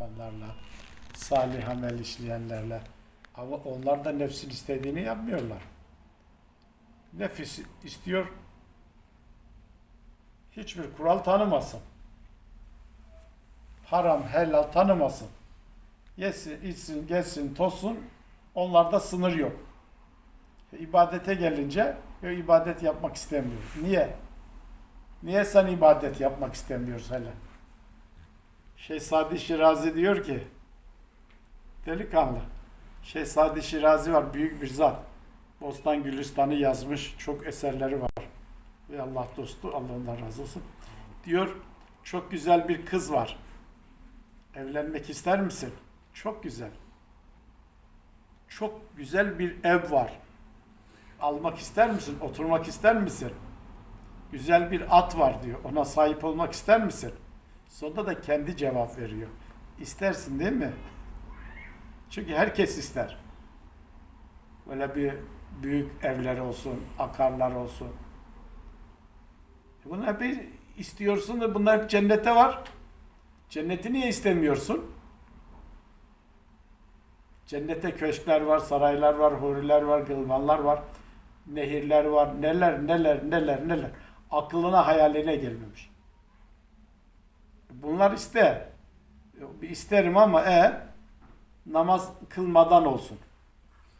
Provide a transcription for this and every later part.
yapanlarla, salih amel işleyenlerle. Ama onlar da nefsin istediğini yapmıyorlar. Nefis istiyor, hiçbir kural tanımasın. Haram, helal tanımasın. Yesin, içsin, gelsin, tozsun. Onlarda sınır yok. E, İbadete gelince e, ibadet yapmak istemiyor. Niye? Niye sen ibadet yapmak istemiyorsun hele? Sadi Şirazi diyor ki delikanlı Sadi Şirazi var büyük bir zat. Bostan Gülistan'ı yazmış. Çok eserleri var. Ve Allah dostu Allah ondan razı olsun. Diyor çok güzel bir kız var. Evlenmek ister misin? Çok güzel. Çok güzel bir ev var. Almak ister misin? Oturmak ister misin? Güzel bir at var diyor. Ona sahip olmak ister misin? Sonunda da kendi cevap veriyor. İstersin değil mi? Çünkü herkes ister. Böyle bir büyük evler olsun, akarlar olsun. Bunlar hep istiyorsun da bunlar hep cennete var. Cenneti niye istemiyorsun? Cennete köşkler var, saraylar var, huriler var, gılmanlar var, nehirler var, neler neler neler neler. Aklına hayaline gelmemiş. Bunlar iste. Bir isterim ama e namaz kılmadan olsun.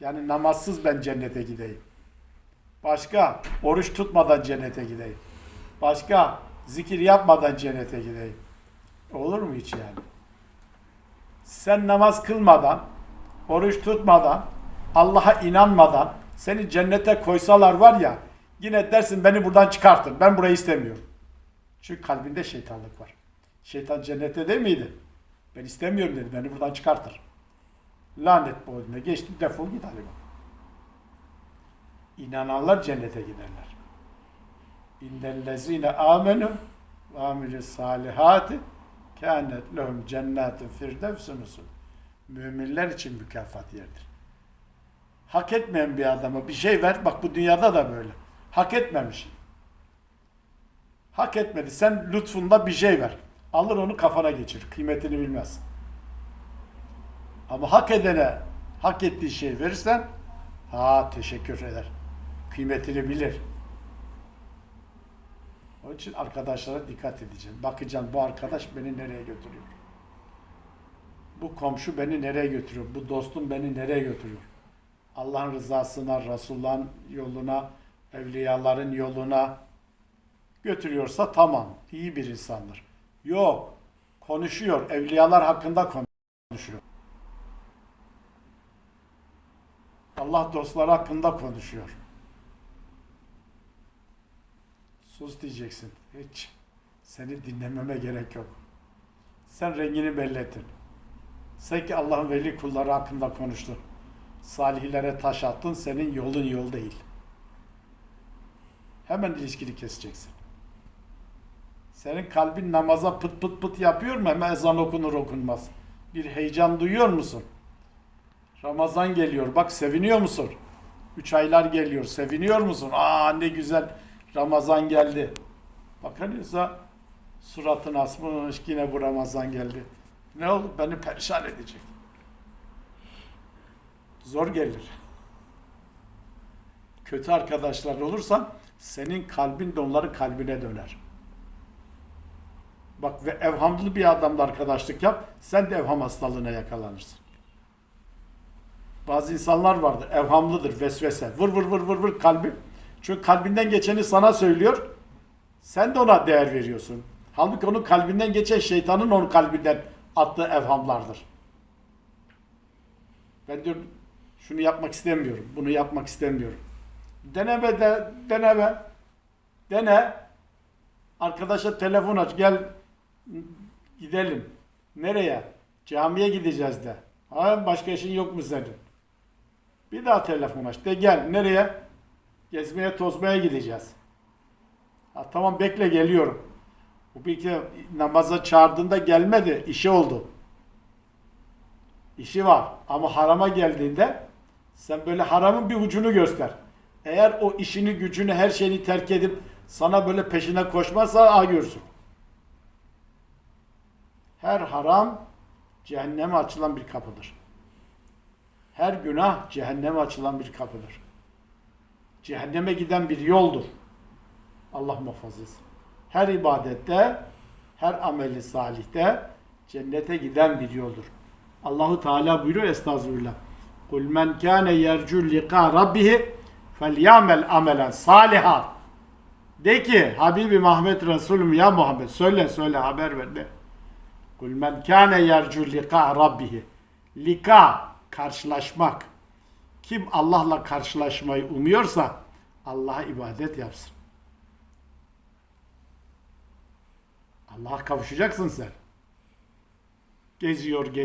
Yani namazsız ben cennete gideyim. Başka oruç tutmadan cennete gideyim. Başka zikir yapmadan cennete gideyim. Olur mu hiç yani? Sen namaz kılmadan, oruç tutmadan, Allah'a inanmadan seni cennete koysalar var ya yine dersin beni buradan çıkartın. Ben burayı istemiyorum. Çünkü kalbinde şeytanlık var. Şeytan cennette değil miydi? Ben istemiyorum dedi. Beni buradan çıkartır. Lanet boynuna geçti. Defol git hadi. İnananlar cennete giderler. İnnellezine amenu ve amilü salihati kânet lehum cennetin firdevsun. Müminler için mükafat yerdir. Hak etmeyen bir adama bir şey ver. Bak bu dünyada da böyle. Hak etmemiş. Hak etmedi. Sen lütfunda bir şey ver. Alır onu kafana geçir. Kıymetini bilmez. Ama hak edene hak ettiği şey verirsen ha teşekkür eder. Kıymetini bilir. Onun için arkadaşlara dikkat edeceğim. Bakacağım bu arkadaş beni nereye götürüyor. Bu komşu beni nereye götürüyor? Bu dostum beni nereye götürüyor? Allah'ın rızasına, Resulullah'ın yoluna, evliyaların yoluna götürüyorsa tamam. iyi bir insandır. Yok. Konuşuyor. Evliyalar hakkında konuşuyor. Allah dostları hakkında konuşuyor. Sus diyeceksin. Hiç. Seni dinlememe gerek yok. Sen rengini belli ettin. Sen ki Allah'ın veli kulları hakkında konuştun. Salihlere taş attın. Senin yolun yol değil. Hemen ilişkini keseceksin. Senin kalbin namaza pıt pıt pıt yapıyor mu? Hemen ezan okunur okunmaz. Bir heyecan duyuyor musun? Ramazan geliyor. Bak seviniyor musun? Üç aylar geliyor. Seviniyor musun? Aa ne güzel Ramazan geldi. Bakınırsa suratın asmış yine bu Ramazan geldi. Ne oldu? Beni perişan edecek. Zor gelir. Kötü arkadaşlar olursan senin kalbin de onların kalbine döner. Bak ve evhamlı bir adamla arkadaşlık yap, sen de evham hastalığına yakalanırsın. Bazı insanlar vardır, evhamlıdır, vesvese. Vır vır vır vır vır kalbi. Çünkü kalbinden geçeni sana söylüyor. Sen de ona değer veriyorsun. Halbuki onun kalbinden geçen şeytanın onun kalbinden attığı evhamlardır. Ben diyor şunu yapmak istemiyorum, bunu yapmak istemiyorum. Deneme de, deneme. Dene. Arkadaşa telefon aç, gel gidelim. Nereye? Camiye gideceğiz de. Ha, başka işin yok mu senin? Bir daha telefon aç. De gel. Nereye? Gezmeye, tozmaya gideceğiz. Ha, tamam bekle geliyorum. Bu bir kere namaza çağırdığında gelmedi. işi oldu. İşi var. Ama harama geldiğinde sen böyle haramın bir ucunu göster. Eğer o işini, gücünü, her şeyini terk edip sana böyle peşine koşmazsa ah görsün. Her haram cehenneme açılan bir kapıdır. Her günah cehenneme açılan bir kapıdır. Cehenneme giden bir yoldur. Allah muhafaza. Her ibadette, her ameli salihte cennete giden bir yoldur. Allahu Teala buyuruyor estağfurullah. Kul men kâne yercu liqa rabbihi felyamel amelen saliha. De ki Habibi Muhammed Resulüm ya Muhammed söyle söyle haber ver de. Kul men kâne yercu liqa rabbihi. Lika karşılaşmak. Kim Allah'la karşılaşmayı umuyorsa Allah'a ibadet yapsın. Allah'a kavuşacaksın sen. Geziyor, geziyor.